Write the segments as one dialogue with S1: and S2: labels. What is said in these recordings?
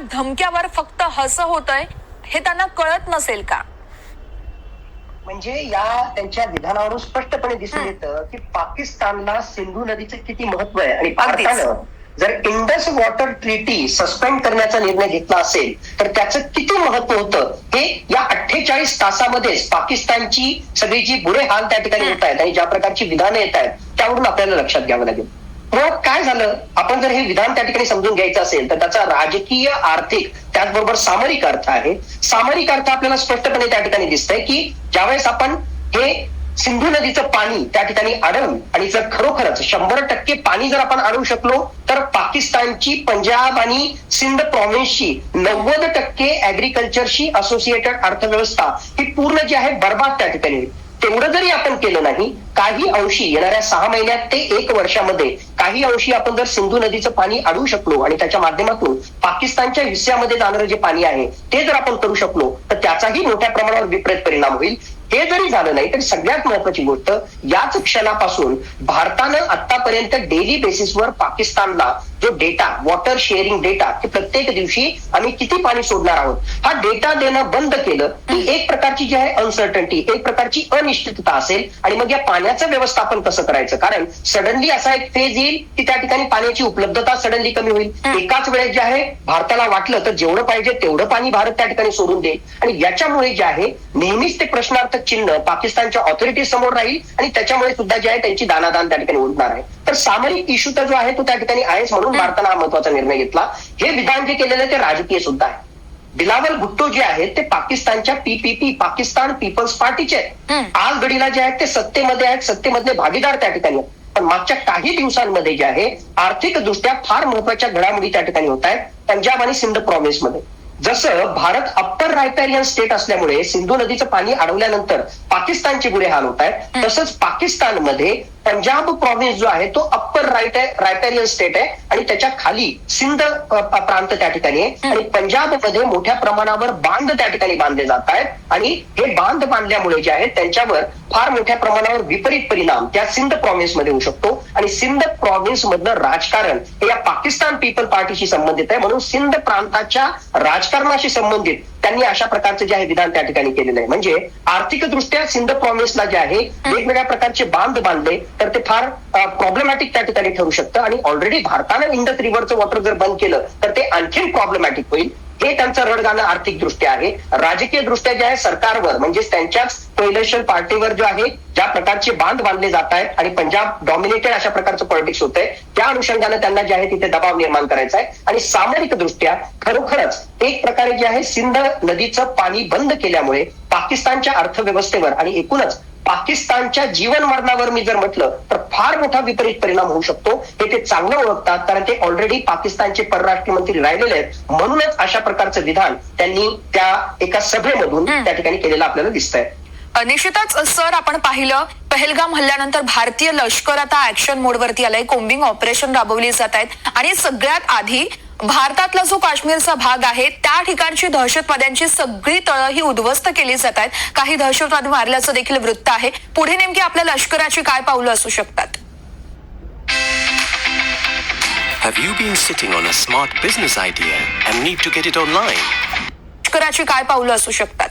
S1: धमक्यावर फक्त हस होतंय हे त्यांना कळत नसेल का?
S2: म्हणजे या त्यांच्या विधानावरून स्पष्टपणे दिसून येतं की पाकिस्तानला सिंधू नदीचं किती महत्त्व आहे. आणि. भारतानं जर इंडस वॉटर ट्रीटी सस्पेंड करण्याचा निर्णय घेतला असेल तर त्याचं किती महत्त्व होतं? हे या अठ्ठेचाळीस तासामध्येच पाकिस्तानची सगळी जी बुरे हाल त्या ठिकाणी होत आहेत आणि ज्या प्रकारची विधानं येत आहेत त्यावरून आपल्याला लक्षात घ्यावं लागेल. मग काय झालं? आपण जर हे विधान त्या ठिकाणी समजून घ्यायचं असेल तर त्याचा राजकीय आर्थिक त्याचबरोबर सामरिक अर्थ आहे. सामरिक अर्थ आपल्याला स्पष्टपणे त्या ठिकाणी दिसतंय की ज्यावेळेस आपण हे सिंधू नदीचं पाणी त्या ठिकाणी अडवून आणि जर खरोखरच शंभर टक्के पाणी जर आपण अडवू शकलो तर पाकिस्तानची पंजाब आणि सिंध प्रॉव्हिन्सची नव्वद टक्के ऍग्रिकल्चरशी असोसिएटेड अर्थव्यवस्था ही पूर्ण जी आहे बर्बाद त्या ठिकाणी. तेवढं जरी आपण केलं नाही काही अंशी येणाऱ्या सहा महिन्यात ते एक वर्षामध्ये काही अंशी आपण जर सिंधू नदीचं पाणी अडवू शकलो आणि त्याच्या माध्यमातून पाकिस्तानच्या हिस्स्यामध्ये जाणारं जे पाणी आहे ते जर आपण करू शकलो तर त्याचाही मोठ्या प्रमाणावर विपरीत परिणाम होईल. हे जरी झालं नाही तर सगळ्यात महत्वाची गोष्ट याच क्षणापासून भारतानं आतापर्यंत डेली बेसिसवर पाकिस्तानला जो डेटा वॉटर शेअरिंग डेटा की प्रत्येक दिवशी आम्ही किती पाणी सोडणार आहोत हा डेटा देणं बंद केलं की एक प्रकारची जी आहे अनसर्टन्टी एक प्रकारची अनिश्चितता असेल आणि मग या पाण्याचं व्यवस्थापन कसं करायचं? कारण सडनली असा एक फेज येईल की त्या ठिकाणी पाण्याची उपलब्धता सडनली कमी होईल. एकाच वेळेस जे आहे भारताला वाटलं तर जेवढं पाहिजे तेवढं पाणी भारत त्या ठिकाणी सोडून देईल. आणि याच्यामुळे जे आहे नेहमीच ते चिन्ह पाकिस्तानच्या ऑथॉरिटी समोर राहील आणि त्याच्यामुळे सुद्धा जे आहे त्यांची दानादान त्या ठिकाणी उडणार आहे. तर सामरिक इश्यू तर जो आहे तो त्या ठिकाणी आहेच म्हणून भारतानं हा महत्त्वाचा निर्णय घेतला. हे विधान जे केलेलं आहे ते राजकीय सुद्धा आहे. बिलावल भुट्टो जे आहेत ते पाकिस्तानच्या पीपीपी पाकिस्तान पीपल्स पार्टीचे आहेत. आज घडीला जे आहेत ते सत्तेमध्ये आहेत सत्तेमधले भागीदार त्या ठिकाणी आहेत. पण मागच्या काही दिवसांमध्ये जे आहे आर्थिक दृष्ट्या फार महत्त्वाच्या घडामोडी त्या ठिकाणी होत आहेत. पंजाब आणि सिंध प्रॉव्हिन्समध्ये जसं भारत अप्पर रायपॅरियन स्टेट असल्यामुळे सिंधू नदीचं पाणी अडवल्यानंतर पाकिस्तानचे बुरे हाल होत आहेत. तसंच पाकिस्तानमध्ये पंजाब प्रॉव्हिन्स जो आहे तो अप्पर राईट रायपॅरियन स्टेट आहे आणि त्याच्याखाली सिंध प्रांत त्या ठिकाणी आहे. आणि पंजाबमध्ये मोठ्या प्रमाणावर बांध त्या ठिकाणी बांधले जात आहेत. आणि हे बांध बांधल्यामुळे जे आहे त्यांच्यावर फार मोठ्या प्रमाणावर विपरीत परिणाम त्या सिंध प्रॉव्हिन्समध्ये होऊ शकतो. आणि सिंध प्रॉव्हिन्स मधलं राजकारण हे या पाकिस्तान पीपल पार्टीशी संबंधित आहे. म्हणून सिंध प्रांताच्या राजकारणाशी संबंधित त्यांनी अशा प्रकारचं जे आहे विधान त्या ठिकाणी केलेलं आहे. म्हणजे आर्थिकदृष्ट्या सिंध प्रॉव्हिन्सला जे आहे वेगवेगळ्या प्रकारचे बांध बांधले तर ते फार प्रॉब्लेमॅटिक त्या ठिकाणी ठरू शकतं. आणि ऑलरेडी भारतानं इंडस रिव्हरचं वॉटर जर बंद केलं तर ते आणखीन प्रॉब्लेमॅटिक होईल. हे त्यांचं रडगाणं आर्थिक दृष्ट्या आहे. राजकीय दृष्ट्या जे आहे सरकारवर म्हणजेच त्यांच्याच कोइलेशन पार्टीवर जो आहे ज्या प्रकारचे बांध बांधले जात आहेत आणि पंजाब डॉमिनेटेड अशा प्रकारचं पॉलिटिक्स होत आहे त्या अनुषंगानं त्यांना जे आहे तिथे दबाव निर्माण करायचा आहे. आणि सामरिक दृष्ट्या खरोखरच एक प्रकारे जे आहे सिंध नदीचं पाणी बंद केल्यामुळे पाकिस्तानच्या अर्थव्यवस्थेवर आणि एकूणच पाकिस्तानच्या जीवन मरणावर मी जर म्हटलं तर फार मोठा विपरीत परिणाम होऊ शकतो. हे ते चांगलं ओळखतात कारण ते ऑलरेडी पाकिस्तानचे परराष्ट्र मंत्री राहिलेले आहेत. म्हणूनच अशा प्रकारचं विधान त्यांनी त्या एका सभेमधून. त्या ठिकाणी केलेलं आपल्याला दिसतंय.
S1: अ, निश्चितच सर आपण पाहिलं पहलगाम हल्ल्यानंतर भारतीय लष्कर आता ऍक्शन मोडवरती आलंय. कोम्बिंग ऑपरेशन राबवली जात आहेत. आणि सगळ्यात आधी भारतातला जो काश्मीरचा भाग आहे त्या ठिकाणची दहशतवाद्यांची सगळी तळं ही उद्ध्वस्त केली जात आहेत. काही दहशतवादी मारल्याचं देखील वृत्त आहे. पुढे नेमकी आपल्या लष्कराची काय पावलं असू शकतात?
S3: Have you been sitting on a smart business idea and need to get it online?
S1: लष्कराची काय पावलं असू शकतात?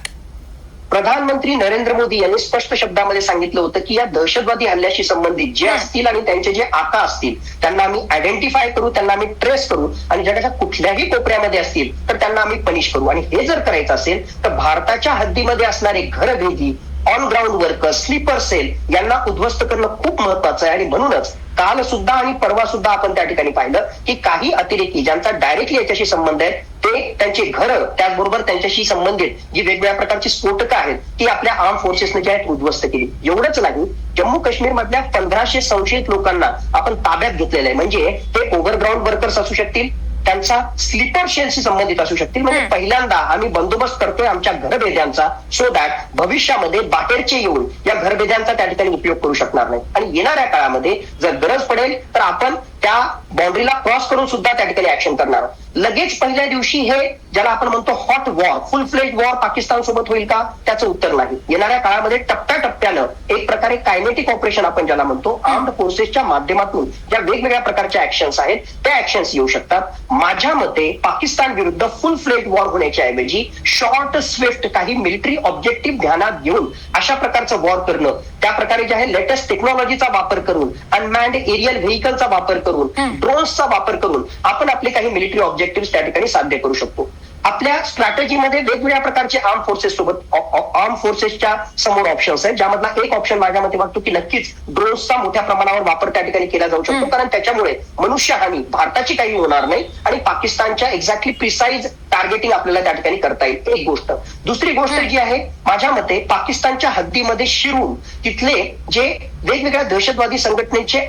S2: प्रधानमंत्री नरेंद्र मोदी यांनी स्पष्ट शब्दामध्ये सांगितलं होतं की या दहशतवादी हल्ल्याशी संबंधित जे असतील आणि त्यांचे जे आका असतील त्यांना आम्ही आयडेंटिफाय करू त्यांना आम्ही ट्रेस करू आणि जगाच्या कुठल्याही कोपऱ्यामध्ये असतील तर त्यांना आम्ही पनिश करू. आणि हे जर करायचं असेल तर भारताच्या हद्दीमध्ये असणारे घरभेदी on ground worker sleeper cell यांना उद्ध्वस्त करणं खूप महत्वाचं आहे. आणि म्हणूनच काल सुद्धा आणि परवा सुद्धा आपण त्या ठिकाणी पाहिलं की काही अतिरेकी ज्यांचा डायरेक्टली याच्याशी संबंध आहे ते त्यांचे घर त्याचबरोबर त्यांच्याशी संबंधित जी वेगवेगळ्या प्रकारची स्फोटकं आहेत ती आपल्या आर्म फोर्सेसने जी आहेत उद्ध्वस्त केली. एवढंच नाही जम्मू काश्मीर मधल्या पंधराशे संशयित लोकांना आपण ताब्यात घेतलेलं आहे. म्हणजे ते ओव्हरग्राऊंड वर्कर्स असू शकतील त्यांचा स्लीपर शेलशी संबंधित असू शकतील. म्हणजे. पहिल्यांदा आम्ही बंदोबस्त करतोय आमच्या घरभेद्यांचा सो दॅट भविष्यामध्ये बाहेरचे येऊन या घरभेद्यांचा त्या ठिकाणी उपयोग करू शकणार नाही. आणि येणाऱ्या काळामध्ये जर गरज पडेल तर आपण त्या बाउंड्रीला क्रॉस करून सुद्धा त्या ठिकाणी ऍक्शन करणार आहोत. लगेच पहिल्या दिवशी हे ज्याला आपण म्हणतो hot war full fledge war Pakistan सोबत होईल का? त्याचं उत्तर नाही. येणाऱ्या काळामध्ये टप्प्याटप्प्यानं एक प्रकारे कायनेटिक ऑपरेशन आपण ज्याला म्हणतो आर्म्ड फोर्सेसच्या माध्यमातून ज्या वेगवेगळ्या प्रकारच्या ऍक्शन्स आहेत त्या ऍक्शन्स येऊ शकतात. माझ्या मते पाकिस्तान विरुद्ध फुल फ्लेज वॉर होण्याच्या ऐवजी शॉर्ट स्विफ्ट काही मिलिटरी ऑब्जेक्टिव्ह ध्यानात घेऊन अशा प्रकारचं वॉर करणं त्या प्रकारे जे आहे लेटेस्ट टेक्नॉलॉजीचा वापर करून अनमॅन्ड एरियल व्हेकलचा वापर करून ड्रोन्सचा वापर करून आपण आपले काही मिलिटरी ऑब्जेक्टिव्ह त्या ठिकाणी साध्य करू शकतो. आपल्या स्ट्रॅटेजीमध्ये वेगवेगळ्या प्रकारचे आर्म फोर्सेस सोबत आर्म फोर्सेसच्या समोर ऑप्शन्स आहेत. ज्यामधला एक ऑप्शन माझ्या मते वाटतो की नक्कीच ड्रोन्सचा मोठ्या प्रमाणावर वापर त्या ठिकाणी केला जाऊ शकतो. कारण त्याच्यामुळे मनुष्यहानी भारताची काही होणार नाही आणि पाकिस्तानच्या एक्झॅक्टली प्रिसाईज टार्गेटिंग आपल्याला त्या ठिकाणी करता येईल. एक गोष्ट. दुसरी गोष्ट जी आहे माझ्या मते पाकिस्तानच्या हद्दीमध्ये शिरून तिथले जे वेगवेगळ्या दहशतवादी संघटनेचे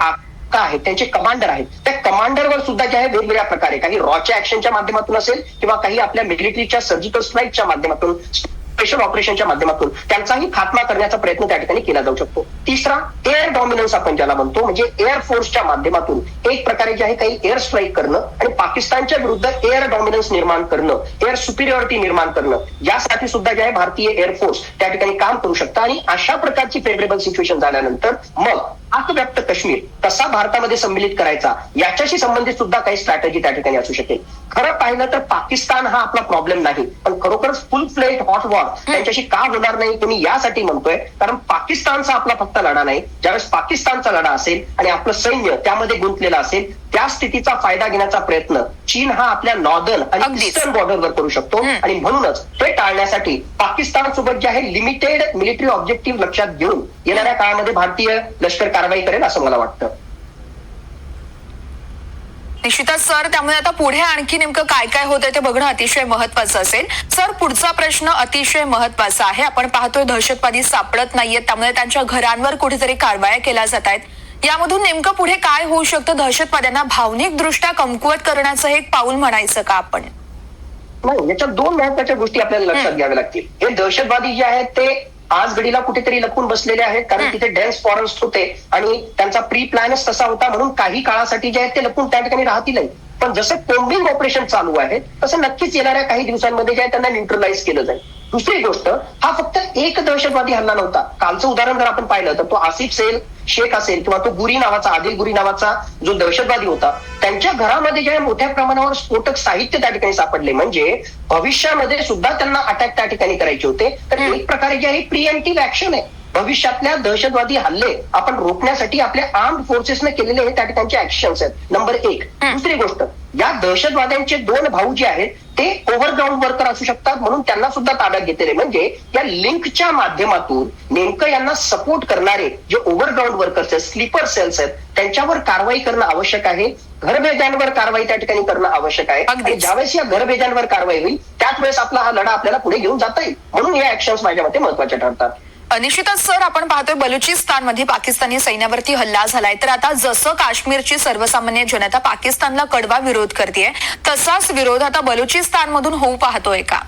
S2: का आहेत त्यांचे कमांडर आहेत. त्या कमांडरवर सुद्धा जे आहे वेगवेगळ्या प्रकारे काही रॉच्या ऍक्शनच्या माध्यमातून असेल किंवा काही आपल्या मिलिटरीच्या सर्जिकल स्ट्राईकच्या माध्यमातून स्पेशल ऑपरेशनच्या माध्यमातून त्यांचाही खात्मा करण्याचा प्रयत्न त्या ठिकाणी केला जाऊ शकतो. तिसरा एअर डॉमिनन्स आपण ज्याला म्हणतो म्हणजे एअर फोर्सच्या माध्यमातून एक प्रकारे जे आहे काही एअर स्ट्राईक करणं आणि पाकिस्तानच्या विरुद्ध एअर डॉमिनन्स निर्माण करणं एअर सुपिरियॉरिटी निर्माण करणं यासाठी सुद्धा जे आहे भारतीय एअरफोर्स त्या ठिकाणी काम करू शकतं. आणि अशा प्रकारची फेवरेबल सिच्युएशन झाल्यानंतर मग पाकव्याप्त काश्मीर कसा भारतामध्ये सम्मिलित करायचा याच्याशी संबंधित सुद्धा काही स्ट्रॅटेजी त्या ठिकाणी असू शकेल. खरं पाहिलं तर पाकिस्तान हा आपला प्रॉब्लेम नाही पण खरोखरच फुल फ्लेट हॉट वॉर त्यांच्याशी का होणार नाही तुम्ही यासाठी म्हणतोय कारण पाकिस्तानचा आपला फक्त लढा नाही. ज्यावेळेस पाकिस्तानचा लढा असेल आणि आपलं सैन्य त्यामध्ये गुंतलेलं असेल त्या स्थितीचा फायदा घेण्याचा प्रयत्न चीन हा आपल्या नॉर्दर्न आणि. ईस्टर्न बॉर्डरवर करू शकतो. आणि म्हणूनच ते टाळण्यासाठी पाकिस्तान सोबत जे आहे लिमिटेड मिलिटरी ऑब्जेक्टिव्ह लक्षात घेऊन येणाऱ्या काळामध्ये भारतीय लष्कर कारवाई करेल असं मला वाटतं.
S1: निश्चितच सर. त्यामुळे आता पुढे आणखी नेमकं काय काय होतंय ते बघणं अतिशय महत्वाचं असेल. सर पुढचा प्रश्न अतिशय महत्त्वाचा आहे. आपण पाहतोय दहशतवादी सापडत नाहीयेत. त्यामुळे त्यांच्या घरांवर कुठेतरी कारवाया केल्या जात आहेत. यामधून नेमकं पुढे काय होऊ शकतं? दहशतवाद्यांना भावनिक दृष्ट्या कमकुवत करण्याचं एक पाऊल म्हणायचं का आपण?
S2: नाही याच्यात दोन महत्त्वाच्या गोष्टी आपल्याला लक्षात घ्याव्या लागतील. हे दहशतवादी जे आहेत ते आज घडीला कुठेतरी लपून बसलेले आहेत कारण तिथे डेन्स फॉरेस्ट होते आणि त्यांचा प्री प्लॅनच तसा होता म्हणून काही काळासाठी जे आहेत ते लपून त्या ठिकाणी राहतीलही. पण जसं कोम्बिंग ऑपरेशन चालू आहे तसं नक्कीच येणाऱ्या काही दिवसांमध्ये जे आहे त्यांना न्यूट्रलाइज केलं जाईल. दुसरी गोष्ट हा फक्त एक दहशतवादी हल्ला नव्हता. कालचं उदाहरण जर आपण पाहिलं तर तो आसिफ सेल शेख असेल किंवा तो गुरी नावाचा आदिल गुरी नावाचा जो दहशतवादी होता त्यांच्या घरामध्ये जे आहे मोठ्या प्रमाणावर स्फोटक साहित्य त्या ठिकाणी सापडले. म्हणजे भविष्यामध्ये सुद्धा त्यांना अटॅक त्या ठिकाणी करायचे होते. तर एक प्रकारे जे आहे प्रिएम्प्टिव्ह ऍक्शन आहे. भविष्यातल्या दहशतवादी हल्ले आपण रोखण्यासाठी आपल्या आर्म्ड फोर्सेसने केलेले हे त्या ठिकाणचे ऍक्शन्स आहेत. नंबर एक. दुसरी गोष्ट या दहशतवाद्यांचे दोन भाऊ जे आहेत ते ओव्हरग्राऊंड वर्कर असू शकतात म्हणून त्यांना सुद्धा ताब्यात घेतलेले. म्हणजे या लिंकच्या माध्यमातून नेमकं यांना सपोर्ट करणारे जे ओव्हरग्राऊंड वर्कर्स आहेत स्लीपर सेल्स आहेत त्यांच्यावर कारवाई करणं आवश्यक आहे. घरभेद्यांवर कारवाई त्या ठिकाणी करणं आवश्यक आहे. आणि ज्यावेळेस या घरभेद्यांवर कारवाई होईल त्याच वेळेस आपला हा लढा आपल्याला पुढे घेऊन जाता येईल. म्हणून हे ऍक्शन्स माझ्या मते महत्त्वाचे ठरतात.
S1: निश्चितच सर आपण पाहतोय बलुचिस्तानमध्ये पाकिस्तानी सैन्यावरती हल्ला झालाय. तर आता जसं काश्मीरची सर्वसामान्य जनता पाकिस्तानला कडवा विरोध करते तसाच विरोध आता बलुचिस्तानमधून होऊ पाहतोय का?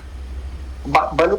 S2: बलु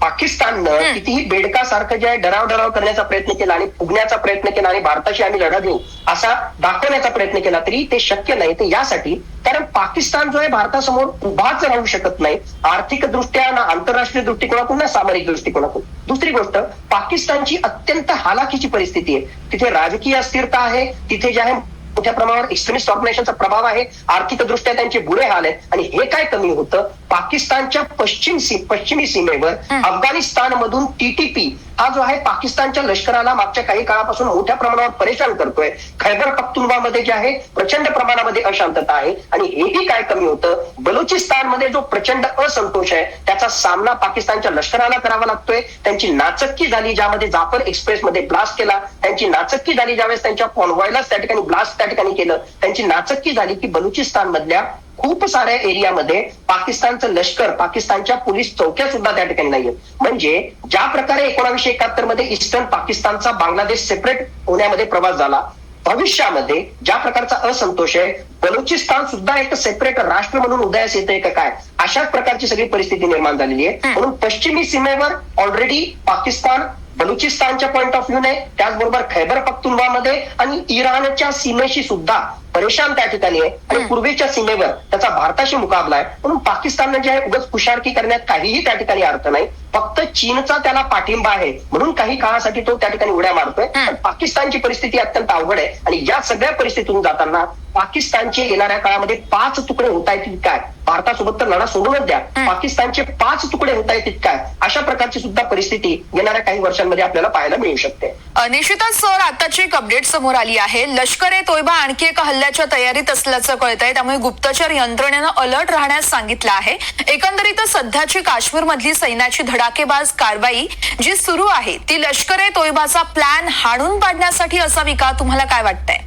S2: पाकिस्ताननं कितीही बेडकासारखं जे आहे डराव डराव करण्याचा प्रयत्न केला आणि फुगण्याचा प्रयत्न केला आणि भारताशी आम्ही लढा देऊ असा दाखवण्याचा प्रयत्न केला तरी ते शक्य नाही. ते यासाठी कारण पाकिस्तान जो आहे भारतासमोर उभाच राहू शकत नाही. आर्थिक दृष्ट्या ना आंतरराष्ट्रीय दृष्टिकोनातून ना सामरिक दृष्टिकोनातून. दुसरी गोष्ट पाकिस्तानची अत्यंत हालाखीची परिस्थिती आहे. तिथे राजकीय अस्थिरता आहे तिथे जे आहे मोठ्या प्रमाणावर एक्स्ट्रीमिस्ट ऑर्गनायझेशनचा प्रभाव आहे आर्थिक दृष्ट्या त्यांचे बुरे हाल आहेत. आणि हे काय कमी होतं? पाकिस्तानच्या पश्चिम सी पश्चिमी सीमेवर अफगाणिस्तानमधून टीटीपी हा जो आहे पाकिस्तानच्या लष्कराला मागच्या काही काळापासून मोठ्या प्रमाणावर परेशान करतोय. खैबर पख्तुनवामध्ये जे आहे प्रचंड प्रमाणामध्ये अशांतता आहे आणि हेही काय कमी होतं? बलुचिस्तानमध्ये जो प्रचंड असंतोष आहे त्याचा सामना पाकिस्तानच्या लष्कराला करावा लागतोय. त्यांची नाचक्की झाली ज्यामध्ये जाफर एक्सप्रेस मध्ये ब्लास्ट केला. त्यांची नाचक्की झाली ज्यावेळेस त्यांच्या कॉन्व्हॉयलाच त्या ठिकाणी ब्लास्ट त्या ठिकाणी केलं. त्यांची नाचक्की झाली की बलुचिस्तान मधल्या खूप साऱ्या एरियामध्ये पाकिस्तानचं लष्कर पाकिस्तानच्या पोलीस चौक्या सुद्धा त्या ठिकाणी नाहीयेत. म्हणजे ज्या प्रकारे एकोणावीसशे एकाहत्तरमध्ये ईस्टर्न पाकिस्तानचा बांगलादेश सेपरेट होण्यामध्ये प्रवास झाला भविष्यामध्ये ज्या प्रकारचा असंतोष आहे बलुचिस्तान सुद्धा एक सेपरेट राष्ट्र म्हणून उदयास येते का काय? अशाच प्रकारची सगळी परिस्थिती निर्माण झालेली आहे. म्हणून पश्चिमी सीमेवर ऑलरेडी पाकिस्तान बलुचिस्तानच्या पॉईंट ऑफ व्ह्यूने त्याचबरोबर खैबर पख्तुनवामध्ये आणि इराणच्या सीमेशी सुद्धा परेशान त्या ठिकाणी आहे. आणि पूर्वेच्या सीमेवर त्याचा भारताशी मुकाबला आहे. म्हणून पाकिस्ताननं जे आहे उगाच खुशारकी करण्यात काहीही त्या ठिकाणी अर्थ नाही. फक्त चीनचा त्याला पाठिंबा आहे. म्हणून काही काळासाठी तो त्या ठिकाणी उड्या मारतोय. पण पाकिस्तानची परिस्थिती अत्यंत अवघड आहे. आणि या सगळ्या परिस्थितीतून जाताना पाकिस्तानचे येणाऱ्या काळामध्ये पाच तुकडे होत आहेत काय भारतासोबत तर लढा सोडूनच द्या. पाकिस्तानचे पाच तुकडे होत आहेत काय अशा प्रकारची सुद्धा परिस्थिती येणाऱ्या काही वर्षांमध्ये आपल्याला पाहायला मिळू शकते.
S1: निश्चितच सर आताची एक अपडेट समोर आली आहे. लष्कर ए तोयबा आणखी एका हल्ल्याच्या तयारीत असल्याचं कळत आहे त्यामुळे गुप्तचर यंत्रणेनं अलर्ट राहण्यास सांगितलं आहे. एकंदरीतच सध्याची काश्मीरमधली सैन्याची धडाकेबाज कारवाई जी सुरू आहे ती लष्कर ए तोयबाचा प्लॅन हाणून पाडण्यासाठी असावी का? तुम्हाला काय वाटतंय?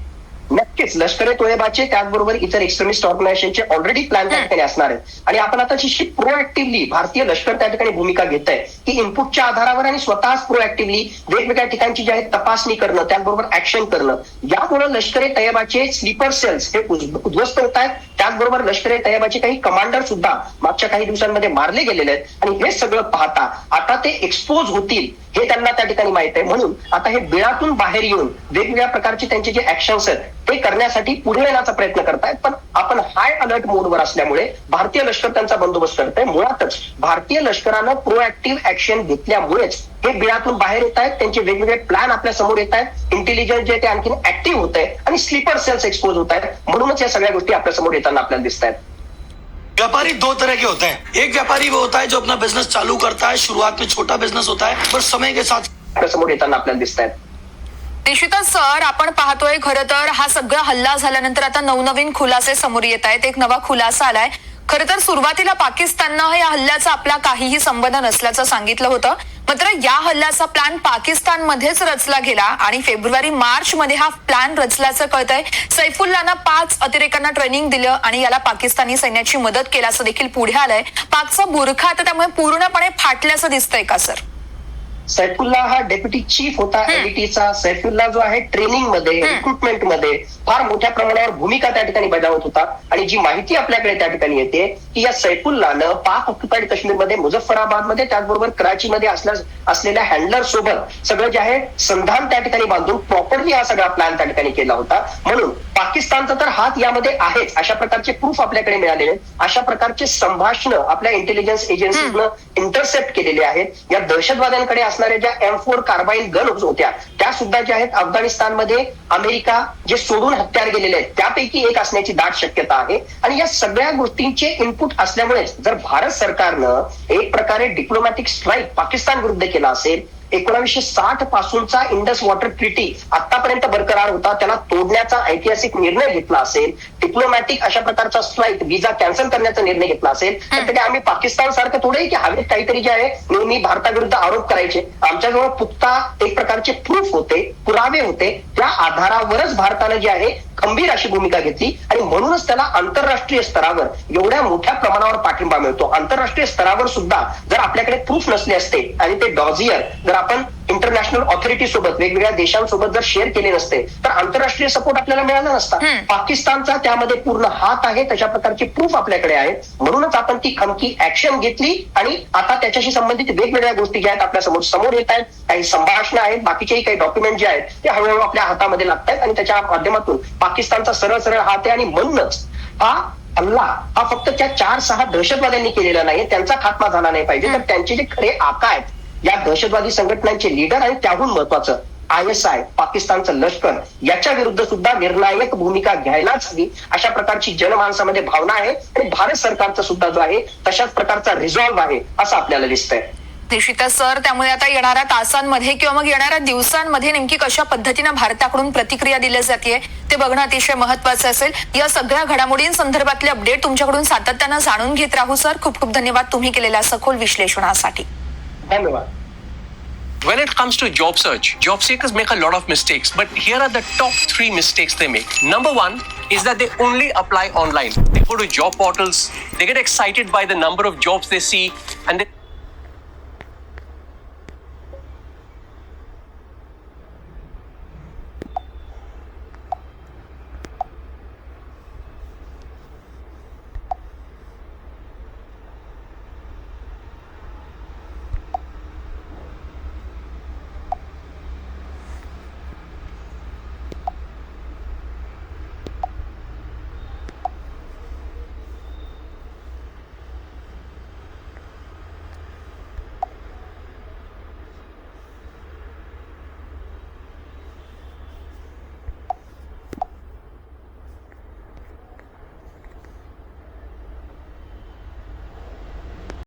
S2: नक्कीच. लष्कर ए तोयबाचे त्याचबरोबर इतर एक्स्ट्रीमिस्ट ऑर्गनायझेशनचे ऑलरेडी प्लॅन त्या ठिकाणी असणार आहेत. आणि आपण आता जी प्रोएक्टिव्हली भारतीय लष्कर त्या ठिकाणी भूमिका घेत आहे की इनपुटच्या आधारावर आणि स्वतःच प्रोएक्टिव्हली वेगवेगळ्या ठिकाणची जी आहे तपासणी करणं त्याचबरोबर ऍक्शन करणं यामुळे लष्कर ए तयबाचे स्लीपर सेल्स हे उद्ध्वस्त होत आहेत. त्याचबरोबर लष्कर ए तयबाचे काही कमांडर सुद्धा मागच्या काही दिवसांमध्ये मारले गेलेले आहेत. आणि हे सगळं पाहता आता ते एक्सपोज होतील हे त्यांना त्या ठिकाणी माहीत आहे. म्हणून आता हे बिळातून बाहेर येऊन वेगवेगळ्या प्रकारचे त्यांचे जे ऍक्शन्स आहेत ते करण्यासाठी पुढे येण्याचा प्रयत्न करतायत. पण आपण हाय अलर्ट मोडवर असल्यामुळे भारतीय लष्कर त्यांचा बंदोबस्त करत आहे मुळातच भारतीय लष्करानं प्रोएक्टिव्ह ऍक्शन घेतल्यामुळेच हे बिळातून बाहेर येत आहेत त्यांचे वेगवेगळे प्लॅन आपल्यासमोर येत आहेत इंटेलिजन्स जे ते आणखीन ऍक्टिव्ह होत आहे आणि स्लीपर सेल्स एक्सपोज होत आहेत म्हणूनच या सगळ्या गोष्टी आपल्यासमोर येताना आपल्याला दिसत आहेत
S4: व्यापारी दो तरह के होते हैं एक व्यापारी वो होता है जो अपना बिजनेस चालू करता है शुरुआत में छोटा बिजनेस होता है पर समय के साथ
S2: आपल्यासमोर येताना आपल्याला दिसत आहेत
S1: निश्चितच सर आपण पाहतोय खरं तर हा सगळा हल्ला झाल्यानंतर आता नवनवीन खुलासे समोर येत आहेत. एक नवा खुलासा आलाय. खरं तर सुरुवातीला पाकिस्ताननं या हल्ल्याचा आपला काहीही संबंध नसल्याचं सांगितलं होतं. मात्र या हल्ल्याचा प्लॅन पाकिस्तानमध्येच रचला गेला आणि फेब्रुवारी मार्च मध्ये हा प्लॅन रचल्याचं कळतंय. सैफुल्लानं पाच अतिरेकांना ट्रेनिंग दिलं आणि याला पाकिस्तानी सैन्याची मदत केल्याचं देखील पुढे आलंय. पाकचा बुरखा आता त्यामुळे पूर्णपणे फाटल्याचं दिसतंय का सर?
S2: सैफुल्ला हा डेप्युटी चीफ होता एलईटीचा. सैफुल्ला जो आहे ट्रेनिंगमध्ये रिक्रुटमेंटमध्ये फार मोठ्या प्रमाणावर भूमिका त्या ठिकाणी बजावत होता. आणि जी माहिती आपल्याकडे त्या ठिकाणी येते की या सैफुल्लानं पाक ऑक्युपाईड काश्मीरमध्ये मुझफ्फराबादमध्ये त्याचबरोबर कराचीमध्ये असल्या असलेल्या हँडलर सोबत सगळं जे आहे संधान त्या ठिकाणी बांधून प्रॉपरली हा सगळा प्लॅन त्या ठिकाणी केला होता. म्हणून पाकिस्तानचा तर हात यामध्ये आहेच अशा प्रकारचे प्रूफ आपल्याकडे मिळालेले आहेत. अशा प्रकारचे संभाषण आपल्या इंटेलिजन्स एजन्सीजनं इंटरसेप्ट केलेले आहेत. या दहशतवाद्यांकडे असणाऱ्या ज्या एम फोर कार्बाईल गन्स होत्या त्या सुद्धा ज्या आहेत अफगाणिस्तानमध्ये अमेरिका जे सोडून हत्यार गेलेले आहेत त्यापैकी एक असण्याची दाट शक्यता आहे. आणि या सगळ्या गोष्टींचे इनपुट असल्यामुळे जर भारत सरकारनं एक प्रकारे डिप्लोमॅटिक स्ट्राईक पाकिस्तान विरुद्ध केला असेल एकोणीसशे साठ पासूनचा इंडस वॉटर ट्रिटी आतापर्यंत बरकरार होता त्याला तोडण्याचा ऐतिहासिक निर्णय घेतला असेल डिप्लोमॅटिक अशा प्रकारचा स्ट्राईक विजा कॅन्सल करण्याचा निर्णय घेतला असेल तर आम्ही पाकिस्तान सारखं थोडे की हवेत काहीतरी जे आहे नेहमी भारताविरुद्ध आरोप करायचे. आमच्याजवळ पुख्ता एक प्रकारचे प्रूफ होते पुरावे होते. त्या आधारावरच भारतानं जे आहे खंबीर अशी भूमिका घेतली आणि म्हणूनच त्याला आंतरराष्ट्रीय स्तरावर एवढ्या मोठ्या प्रमाणावर पाठिंबा मिळतो. आंतरराष्ट्रीय स्तरावर सुद्धा जर आपल्याकडे प्रूफ नसले असते आणि ते डॉझियर जर आपण इंटरनॅशनल ऑथॉरिटी सोबत वेगवेगळ्या देशांसोबत जर शेअर केले नसते तर आंतरराष्ट्रीय सपोर्ट आपल्याला मिळाला नसता. पाकिस्तानचा त्यामध्ये पूर्ण हात आहे तशा प्रकारचे प्रूफ आपल्याकडे आहेत म्हणूनच आपण ती खमकी ऍक्शन घेतली आणि आता त्याच्याशी संबंधित वेगवेगळ्या गोष्टी ज्या आहेत आपल्यासमोर समोर येत आहेत. काही संभाषणं आहेत बाकीचेही काही डॉक्युमेंट जे आहेत ते हळूहळू आपल्या हातामध्ये लागत आहेत आणि त्याच्या माध्यमातून पाकिस्तानचा सरळ सरळ हात आहे आणि म्हणूनच हा हल्ला हा फक्त त्या चार सहा दहशतवाद्यांनी केलेला नाही त्यांचा खात्मा झाला नाही पाहिजे. तर त्यांचे जे खरे आका आहेत या दहशतवादी संघटनांचे लीडर आणि त्याहून महत्वाचं आय एस आय पाकिस्तानचं लष्कर याच्या विरुद्ध सुद्धा निर्णायक भूमिका घ्यायलाच हवी अशा प्रकारची जनमानसामध्ये भावना आहे आणि भारत सरकारचा सुद्धा जो आहे तशाच प्रकारचा रिझॉल्व्ह आहे असं आपल्याला दिसतंय.
S1: निश्चितच सर त्यामुळे आता येणाऱ्या तासांमध्ये किंवा मग येणाऱ्या दिवसांमध्ये नेमकी कशा पद्धतीनं भारताकडून प्रतिक्रिया दिली जाते ते बघणं अतिशय महत्वाचं असेल या सगळ्या घडामोडींसंदर्भातले अपडेट तुमच्याकडून सातत्यानं जाणून घेत राहू सर खूप खूप धन्यवाद तुम्ही केलेल्या सखोल विश्लेषणासाठी
S2: धन्यवाद
S3: When it comes to job search, job seekers make a lot of mistakes, but here are the top three mistakes they make. Number one is that they only apply online. They go to job portals, they get excited by the number of jobs they see, and they